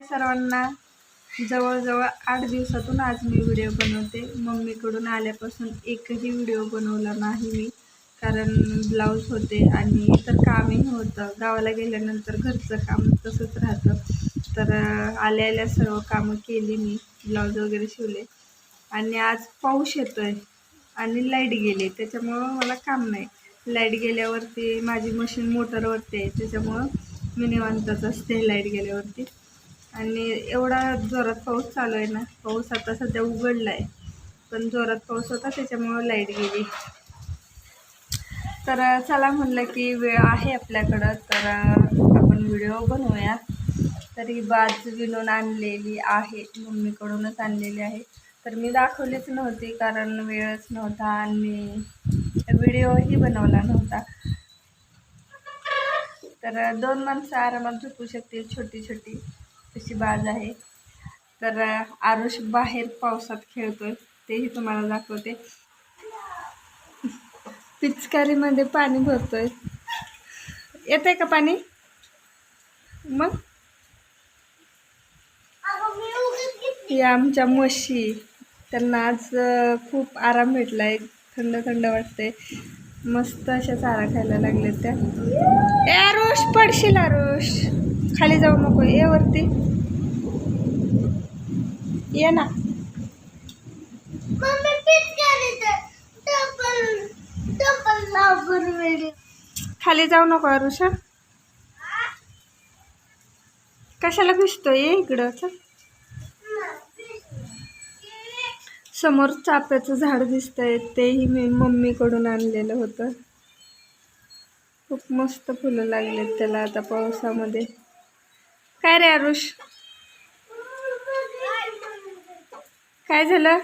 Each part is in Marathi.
सर्वांना जवळजवळ आठ दिवसातून आज मी व्हिडिओ बनवते. मम्मीकडून आल्यापासून एकही व्हिडिओ बनवला नाही मी कारण ब्लाऊज होते आणि इतर कामही होतं. गावाला गेल्यानंतर घरचं काम तसंच राहतं. तर आल्या आल्या सर्व कामं केली मी ब्लाऊज वगैरे शिवले. आणि आज पाऊस येतो आहे आणि लाइट गेली त्याच्यामुळं मला काम नाही. लाइट गेल्यावरती माझी मशीन मोटरवरती आहे त्याच्यामुळं मी निवांतच असते लाइट गेल्यावरती. आणि एवढा जोरात पाऊस चालू आहे ना पाऊस आता सध्या उघडला आहे पण जोरात पाऊस होता त्याच्यामुळं लाइट गेली. तर चला म्हणलं की वेळ आहे आपल्याकडं तर आपण व्हिडिओ बनवूया. तरी बाज विणून आणलेली आहे मम्मीकडूनच आणलेली आहे. तर मी दाखवलीच नव्हती कारण वेळच नव्हता आणि व्हिडिओही बनवला नव्हता. तर दोन माणसं आरामात झोपू शकतील छोटी छोटी अशी बाज आहे. तर आरुष बाहेर पावसात खेळतोय. तेही तुम्हाला दाखवते. पिचकारीमध्ये पाणी भरतोय. आहे का पाणी? मग? या आमच्या म्हशी. त्यांना आज खूप आराम भेटला. आहे थंड थंड वाटते मस्त अशा चारा खायला लागले त्या. ए आरुष पडशील आरुष. खाली जाऊ नको. ये वरती. ये ना. खाली जाऊ नको आरुष हं? कशाला भिजतोय? ये इकडं चल. समोर चाफ्याचं झाड दिसतंय. तेही मी मम्मीकडून आणलेलं होतं. खूप मस्त फुलं लागलेत त्याला आता पावसामध्ये. काय रे आरुष? काय झालं?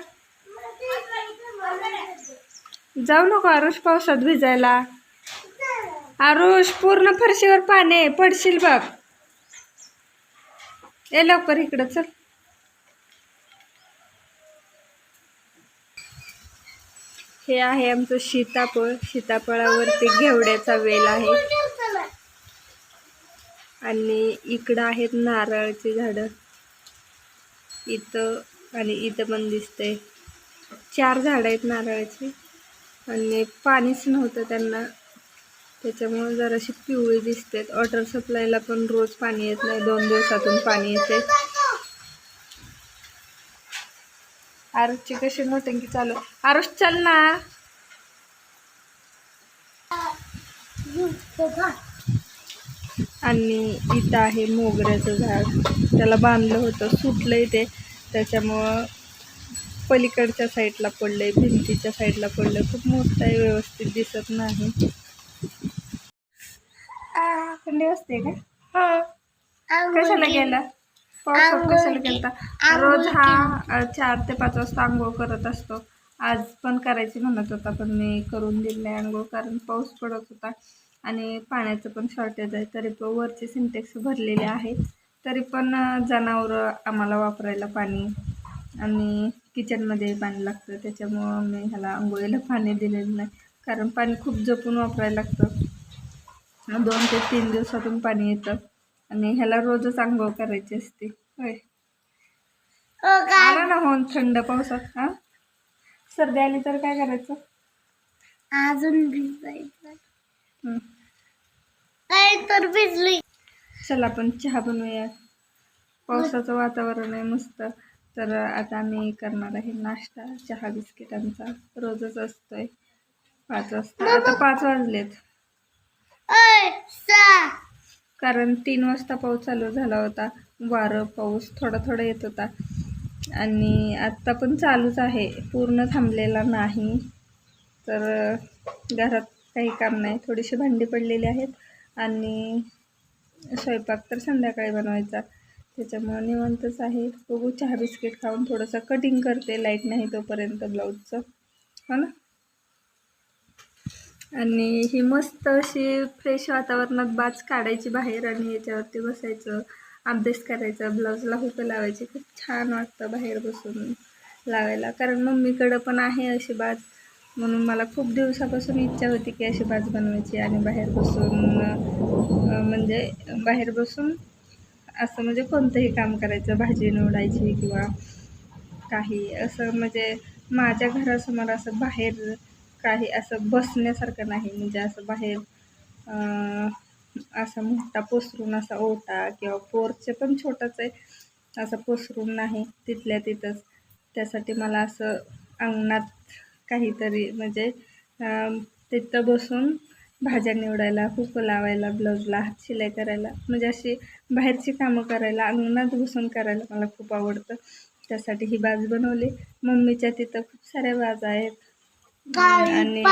जाऊ नको आरुष पावसात भिजायला. आरुष पूर्ण फरशीवर पाणी आहे. पडशील बघ. ये लवकर इकडं चल. हे आहे आमचं सीताफळ. सीताफळावरती घेवड्याचा वेल आहे. आणि इकडं आहेत नारळाची झाडं. इथं आणि इथं पण दिसतंय. चार झाडं आहेत नारळाची. आणि पाणीच नव्हतं त्यांना. त्याच्यामुळे जराशी पिवळी दिसतात. वॉटर सप्लायला पण रोज पाणी येत नाही. दोन दिवसातून पाणी येते आरुषची कशी नोटंकी चालू? आरुष चल ना. आणि इथं आहे मोगऱ्याचं झाड. त्याला बांधलं होतं सुटलंय ते. त्याच्यामुळं पलीकडच्या साईडला पडलंय भिंतीच्या साईडला पडलंय. खूप मोठं आहे व्यवस्थित दिसत नाही. थंडी वाजते का? कशाला गेला? पावसात कशाला गेलता? रोज हा चार ते पाच वाजता आंघोळ करत असतो. आज पण करायची म्हणत होता पण मी करून दिली नाही आंघोळ कारण पाऊस पडत होता. आणि पाण्याचं पण शॉर्टेज आहे. तरी पण वरचे सिंटेक्स भरलेले आहेत. तरी पण जनावरं आम्हाला वापरायला पाणी आणि किचनमध्ये पाणी लागतं. त्याच्यामुळं मी ह्याला आंघोळीला पाणी दिलेलं नाही. कारण पाणी खूप जपून वापरायला लागतं. दोन ते तीन दिवसातून पाणी येतं. आणि ह्याला रोजच आंघोळ करायची असते. होय. आला ना होऊन थंड पावसात हा? सर्दी आली तर काय करायचं? अजून भिजायचं हं. काय तर भिजली. चला आपण चहा बनवूया पावसाचं वातावरण आहे मस्त. तर आता आम्ही करणार आहे नाश्ता चहा बिस्किटांचा रोजच असतोय. पाच वाजता. आता पाच वाजलेत. कारण तीन वाजता पाऊस चालू झाला होता. वारं पाऊस थोडा थोडा येत होता. आणि आत्ता पण चालूच आहे. पूर्ण थांबलेला नाही. तर घरात काही काम नाही. थोडीशी भांडी पडलेली आहेत आणि स्वयंपाक तर संध्याकाळी बनवायचा. त्याच्यामुळं निवंतच आहे. बघू चहा बिस्किट खाऊन थोडंसं कटिंग करते. लाइट नाही तोपर्यंत ब्लाऊजचं. हो ना? आणि ही मस्त अशी फ्रेश वातावरणात बाज काढायची बाहेर आणि याच्यावरती बसायचं. अभ्यास करायचा. ब्लाऊजला हुकं लावायची. खूप छान वाटतं बाहेर बसून लावायला. कारण मम्मीकडं पण आहे अशी बाज. म्हणून मला खूप दिवसापासून इच्छा होती की अशी भाजी बनवायची आणि बाहेर बसून म्हणजे बाहेर बसून असं म्हणजे कोणतंही काम करायचं भाजी निवडायची किंवा काही असं म्हणजे माझ्या घरासमोर असं बाहेर काही असं बसण्यासारखं नाही. म्हणजे असं बाहेर असं असा मोठा पसरून असा ओटा किंवा पोरचे पण छोटाच आहे असं पसरून नाही तिथल्या तिथंच. त्यासाठी मला असं अंगणात काहीतरी म्हणजे तिथं बसून भाज्या निवडायला हुकं लावायला ब्लाऊजला हात शिलाई करायला म्हणजे अशी बाहेरची कामं करायला अंगणात बसून करायला मला खूप आवडतं. त्यासाठी ही बाज बनवली. मम्मीच्या तिथं खूप साऱ्या बाजा आहेत. आणि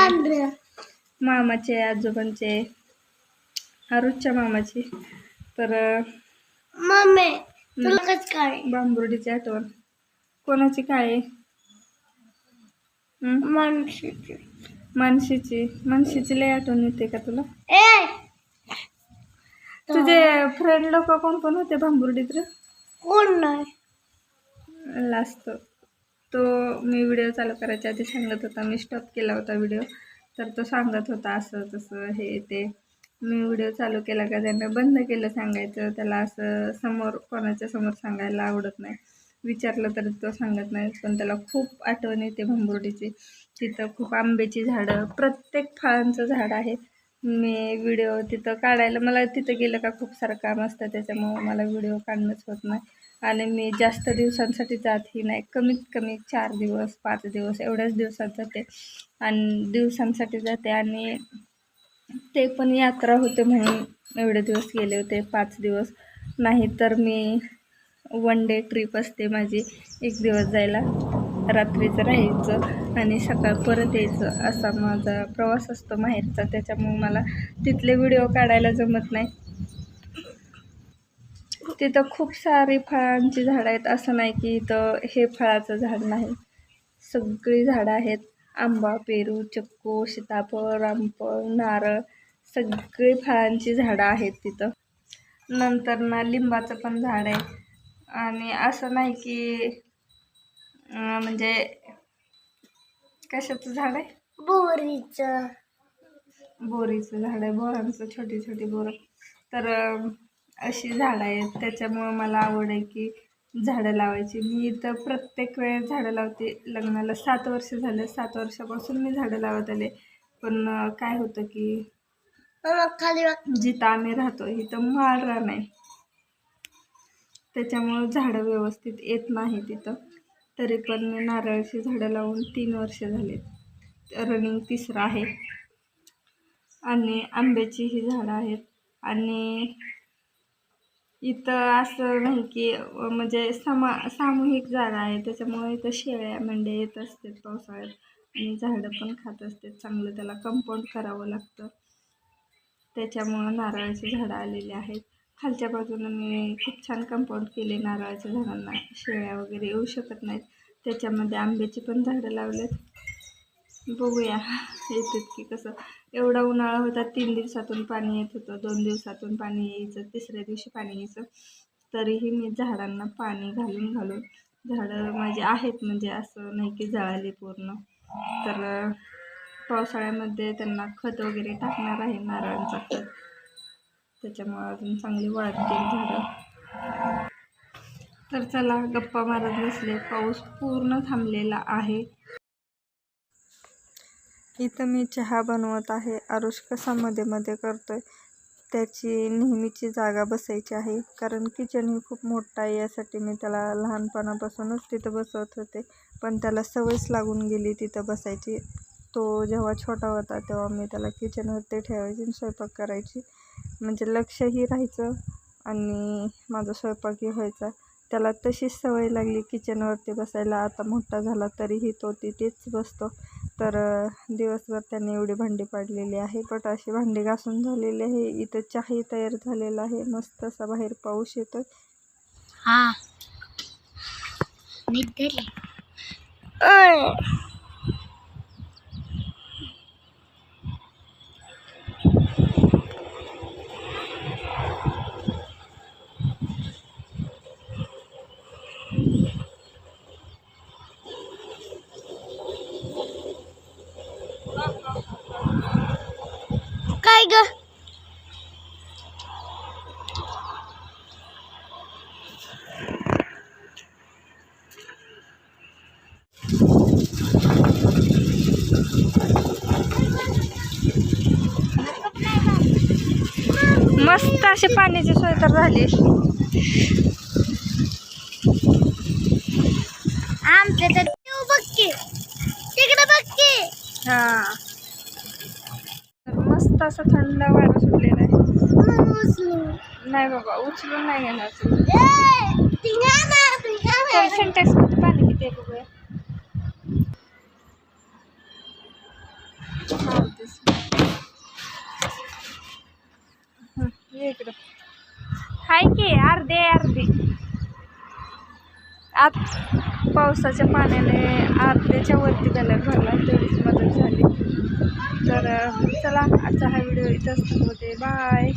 मामाचे आजोबांचे आरुजच्या मामाची. तर काय? बांबुर्डीची आठवण. कोणाची काळी? मानशीची. मानशीची. लय आठवण येते का तुला? ए! तुझे फ्रेंड लोक कोण कोण होते भांबुर्डीत रे कोण नाही. लास्ट तो मी व्हिडिओ चालू करायच्या आधी सांगत होता. मी स्टॉप केला होता व्हिडिओ तर तो सांगत होता असं तसं हे ते. मी व्हिडिओ चालू केला का त्यानं बंद केलं सांगायचं. त्याला असं समोर कोणाच्या समोर सांगायला आवडत नाही. विचारलं तर तो सांगत नाही पण त्याला खूप आठवण येते भंबुर्डीची तिथं खूप आंब्याची झाडं प्रत्येक फळांचं झाड आहे. मी व्हिडिओ तिथं काढायला मला तिथं गेलं का खूप सारं काम असतं त्याच्यामुळं मला व्हिडिओ काढणंच होत नाही. आणि मी जास्त दिवसांसाठी जातही नाही. कमीत कमी चार दिवस पाच दिवस एवढ्याच दिवसात जाते. आणि दिवसांसाठी जाते आणि ते पण यात्रा होते म्हणून एवढे दिवस गेले होते पाच दिवस. नाही तर मी वन डे ट्रिप असते माझी. एक दिवस जायला रात्रीचं राहायचं आणि सकाळ परत यायचं असा माझा प्रवास असतो माहेरचा. त्याच्यामुळे मला तिथले व्हिडिओ काढायला जमत नाही. तिथं खूप सारी फळांची झाडं आहेत. असं नाही की इथं हे फळाचं झाड नाही. सगळी झाडं आहेत. आंबा पेरू चक्कू सीताफळ रामफळ नारळ सगळी फळांची झाडं आहेत तिथं. नंतर ना लिंबाचं पण झाड आहे. आणि असं नाही की म्हणजे कशाचं झाड आहे? बोरीच. बोरीचं झाड आहे बोरांचं छोटी छोटी बोरं. तर अशी झाडं आहेत. त्याच्यामुळं मला आवड आहे की झाडं लावायची. मी इथं प्रत्येक वेळेस झाडं लावते. लग्नाला सात वर्ष झालं. सात वर्षापासून मी झाडं लावत आले. पण काय होतं की खाली जिथं आम्ही राहतो इथं माळ रान आहे. त्याच्यामुळं झाडं व्यवस्थित येत नाही तिथं. तरी पण मी नारळाची झाडं लावून तीन वर्ष झाले. रनिंग तिसरं आहे. आणि आंब्याचीही झाडं आहेत. आणि इथं असं नाही की म्हणजे समा सामूहिक जागा आहे त्याच्यामुळे इथं शेळ्या मेंढ्या येत असतात पावसाळ्यात. आणि झाडं पण खात असतात. चांगलं त्याला कंपाऊंड करावं लागतं. त्याच्यामुळं नारळाची झाडं आलेली आहेत. खालच्या बाजूनं मी खूप छान कंपाऊंड केले नारळाच्या झाडांना. शेळ्या वगैरे येऊ शकत नाहीत. त्याच्यामध्ये आंब्याची पण झाडं लावलेत. बघूया. येतात की कसं. एवढा उन्हाळा होता तीन दिवसातून पाणी येत होतं दोन दिवसातून पाणी यायचं तिसऱ्या दिवशी पाणी यायचं. तरीही मी झाडांना पाणी घालून घालून झाडं माझे आहेत म्हणजे असं नाही की जळाली पूर्ण. तर पावसाळ्यामध्ये त्यांना खत वगैरे टाकणार आहे नारळांचा खत. त्याच्यामुळं अजून चांगली वाढतील झाडं. तर चला गप्पा मारत बसले. पाऊस पूर्ण थांबलेला आहे. इथं मी चहा बनवत आहे. आरुष कसा मध्ये मध्ये करतोय त्याची नेहमीची जागा बसायची आहे. कारण किचन ही खूप मोठं आहे यासाठी मी त्याला लहानपणापासूनच तिथं बसवत होते. पण त्याला सवयच लागून गेली तिथं बसायची. तो जेव्हा छोटा होता तेव्हा मी त्याला किचनवरती ठेवायची आणि स्वयंपाक करायची. म्हणजे लक्षही राहायचं आणि माझा स्वयंपाकही व्हायचा. त्याला तशीच सवय लागली किचनवरती बसायला. आता मोठा झाला तरीही तो तिथेच बसतो. तर दिवसभर त्याने एवढी भांडी पाडलेली आहे. बट अशी भांडी घासून झालेली आहे. इथं चहाही तयार झालेला आहे. मस्त असा बाहेर पाऊस येतोय. हा. मस्त अशी पाण्याची सोय तर झाली. आमच्या तर तिकडे बघ की हा मस्त असं थंड वारा सुटलेला आहे. नाही बाबा उचलून नाही घेणार. सिंटेक्समध्ये पाणी किती आहे बघूया. हा, तेच. हं, ये इकडं. हाय की अर्धे अर्धे. आत पावसाच्या पाण्याने अर्ध्याच्या वरती कलर भरला तेवढीच मदत झाली. तर चला आजचा हा व्हिडिओ इथंच थांबवते. बाय.